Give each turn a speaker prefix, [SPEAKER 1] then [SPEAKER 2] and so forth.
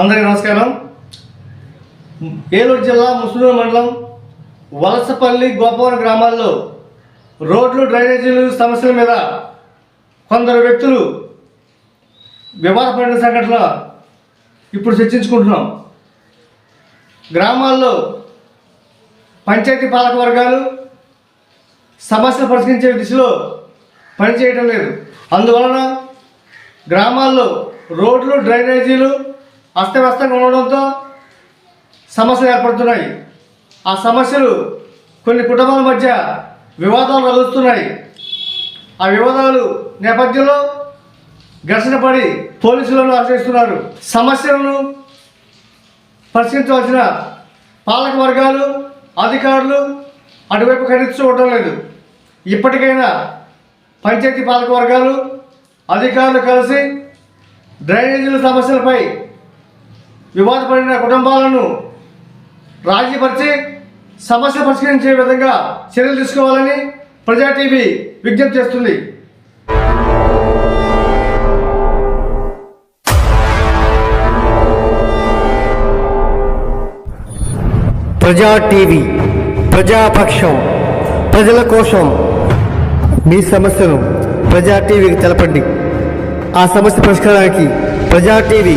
[SPEAKER 1] అందరికీ నమస్కారం. ఏలూరు జిల్లా ముస్లిం మండలం వలసపల్లి గోపవరం గ్రామాల్లో రోడ్లు డ్రైనేజీలు సమస్యల మీద కొందరు వ్యక్తులు వివాదపడిన సంఘటన ఇప్పుడు చర్చించుకుంటున్నాం. గ్రామాల్లో పంచాయతీ పాలక వర్గాలు సమస్యలు పరిష్కరించే దిశలో పనిచేయటం లేదు. అందువలన గ్రామాల్లో రోడ్లు డ్రైనేజీలు అస్తవ్యస్తంగా ఉండడంతో సమస్యలు ఏర్పడుతున్నాయి. ఆ సమస్యలు కొన్ని కుటుంబాల మధ్య వివాదాలు రగులుతున్నాయి. ఆ వివాదాలు నేపథ్యంలో ఘర్షణ పడి పోలీసులను ఆశ్రయిస్తున్నారు సమస్యలను పరిశీలించవలసిన పాలక వర్గాలు అధికారులు అటువైపు కనెక్ట్ లేదు. ఇప్పటికైనా పంచాయతీ పాలక వర్గాలు అధికారులు కలిసి డ్రైనేజీల సమస్యలపై వివాదపడిన కుటుంబాలను రాజీపరిచి సమస్య పరిష్కరించే విధంగా చర్యలు తీసుకోవాలని ప్రజా టీవీ విజ్ఞప్తి చేస్తుంది.
[SPEAKER 2] ప్రజా టీవీ ప్రజాపక్షం ప్రజల కోసం మీ సమస్యను ప్రజా టీవీకి తెలపండి. ఆ సమస్య పరిష్కారానికి ప్రజా టీవీ